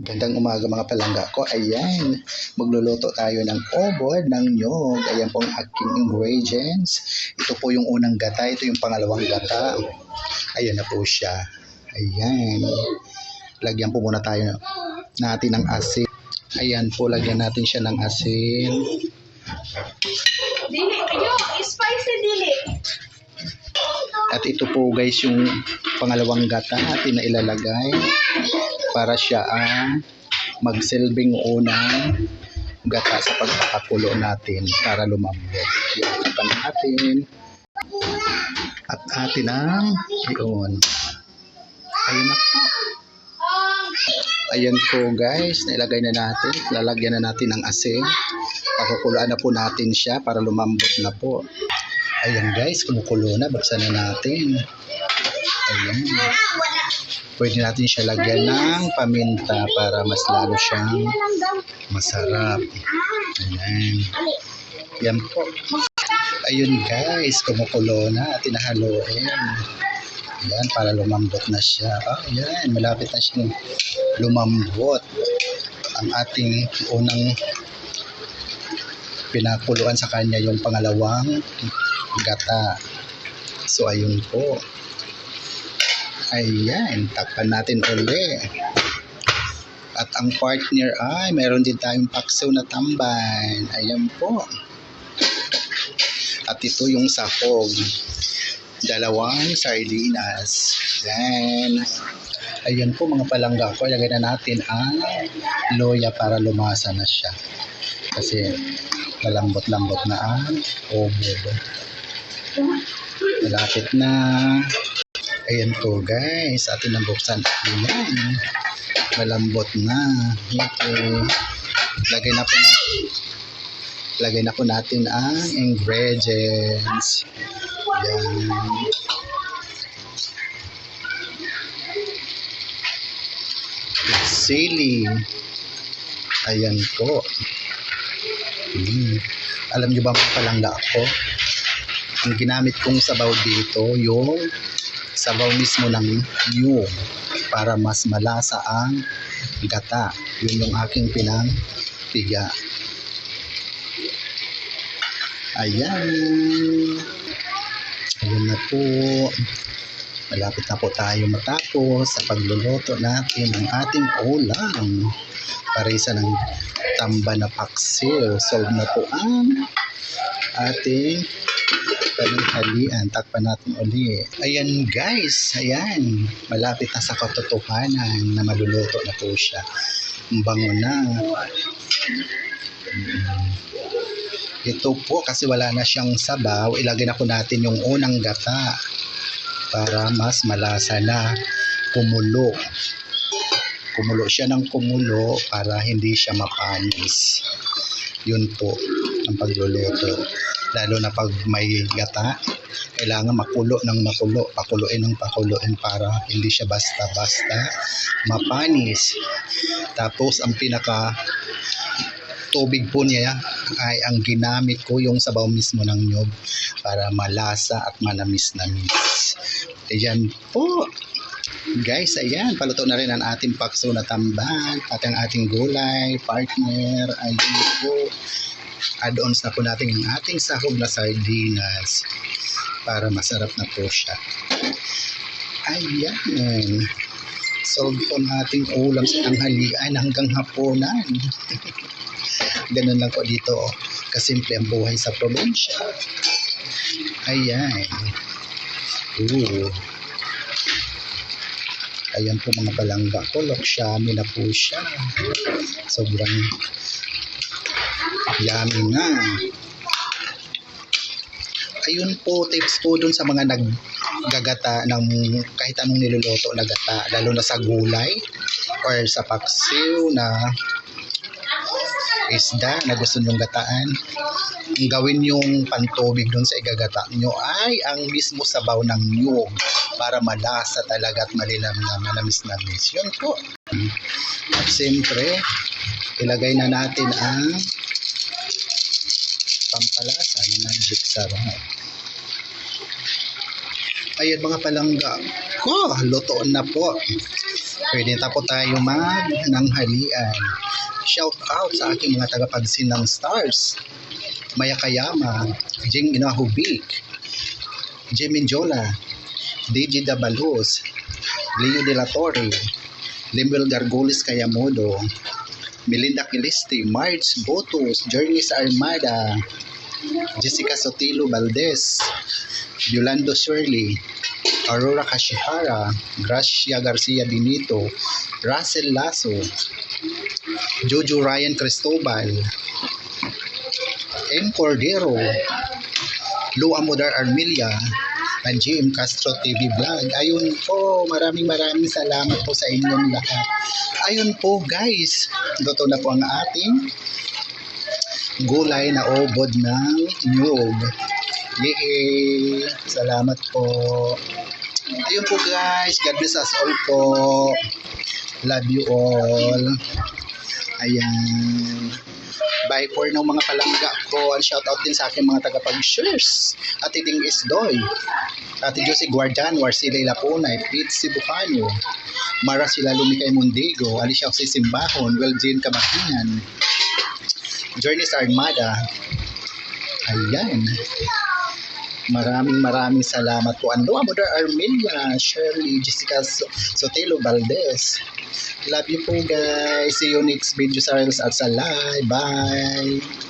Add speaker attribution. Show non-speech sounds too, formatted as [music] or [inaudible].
Speaker 1: Gandang umaga mga palangga ko. Ayan, magluluto tayo ng obod ng nyog. Ayan po ang aking ingredients. Ito po yung unang gata. Ito yung pangalawang gata. Ayan na po siya. Ayan. Lagyan po muna tayo natin ng asin. Ayan po, lagyan natin siya ng asin.
Speaker 2: Dili, kayo, spicy dili.
Speaker 1: At ito po guys yung pangalawang gata natin na ilalagay para siya ang magsilbing unang gata sa pagpakakulo natin para lumambot. Pa natin. At atin ang yun. Ayun na po. Ayan po guys, nailagay na natin. Lalagyan na natin ng asin. Pakukulaan na po natin siya para lumambot na po. Ayan guys, kumukulo na. Buksan na natin. Ayan. Pwede natin siya lagyan ng paminta para mas lalo siyang masarap. Ayan. Yan po. Ayun guys, kumukulo na at tinahaluin. Ayan, para lumambot na siya. Ah, ayan, malapit na siyang lumambot. Ang ating unang pinakuluan sa kanya yung pangalawang gata. So, ayun po. Ayan, takpan natin uli. At ang partner ay meron din tayong pakso na tamban. Ayan po. At ito yung sahog. Dalawang sardinas. Then, ayan po mga palangga ko. Ilagay na natin ang loya para lumasa na siya. Kasi malambot-lambot na ang obod. Malapit na. Ayan po guys, atin ang buksan. Ayan. Malambot na. Okay. Lagay na po na lagay na po natin ang ingredients. Ayan. Sili. Ayan po. Hmm. Alam niyo ba mga palangga ko? Ang ginamit kong sabaw dito, yung sabaw mismo ng new para mas malasa ang gata. Yun yung aking pinangtiga. Ayan. Ayan na po. Malapit na po tayo matapos sa pagluluto natin ng ating ulam. Parisa ng tamba na paksiw. Solve na po ang ating pananghalian. Takpan natin uli. Ayan guys, ayan. Malapit na sa katotohanan na maluluto na po siya. Ang bango na. Mm. Ito po kasi wala na siyang sabaw, ilagay na po natin yung unang gata para mas malasa na kumulo. Kumulo siya ng kumulo para hindi siya mapanis. Yun po ang pagluluto. Lalo na pag may gata, kailangan makulo ng makulo, pakuluin ng pakuluin para hindi siya basta-basta mapanis. Tapos ang pinaka tubig po niya ay ang ginamit ko yung sabaw mismo ng nyog para malasa at manamis-namis. Ayan po. Guys, ayan, paluto na rin ang ating pakso na tambal, at ang ating gulay, partner, ayun po. Add-ons na po natin ang ating sahog na sardinas para masarap na po siya. Ayan. Solve po ang ating ulam sa tanghalian hanggang hapunan. [laughs] Ganun lang po dito. Oh. Kasimple ang buhay sa probinsya. Ayan. Ooh. Ayan po mga balangga ko. Loksyami na po siya. Sobrang yummy na. Ayun po, tips po dun sa mga naggagata ng kahit anong niluluto na gata, lalo na sa gulay or sa paksiw na isda na gusto nyong gataan, ang gawin yung pantubig doon sa igagata nyo ay ang mismo sabaw ng nyug para malasa talaga at malilam na manamis-namis. Yun po. At siyempre, ilagay na natin ang pampalasa na magic sarap. Ayan mga palangga ko, luto na po. Pwede na po tayo mag nanghalian. Shout out sa aking mga tagapagsin ng stars. Maya Kayama, Jing Inahubik, Jimin Jola, DJ Dabalos, Leo De La Torre, Limbel Gargolis Kayamodo, Melinda Quilisti, Marge Botos, Journeys Armada, Jessica Sotilo Valdez, Yolando Shirley, Aurora Kashihara, Gracia Garcia Benito, Russell Lasso, Jojo Ryan Cristobal, M. Cordero, Lu Amodar Armilia, and GM Castro TV Vlog. Ayun po, maraming maraming salamat po sa inyong lahat. Ayun po guys, luto na po ang ating gulay na obod ng nyug. Yay! Salamat po. Ayun po guys, God bless us all po. Love you all. Ayan. Bye for now mga palangga ko. And shout out din sa aking mga tagapag-shares. At iting Isdoy. Ate Josie Guardian, Warsilay Lapunay, Pete Sibucano, Mara sila Lumikay Mundigo, Alicia Jose Simbahon, Weljean Kabakingan, Journeys Armada. Ayan. Maraming maraming salamat po. Ando, Amodar Armelia, Shirley, Jessica So- Sotelo Valdez. Love you po guys. See you next video sa at sa live. Bye.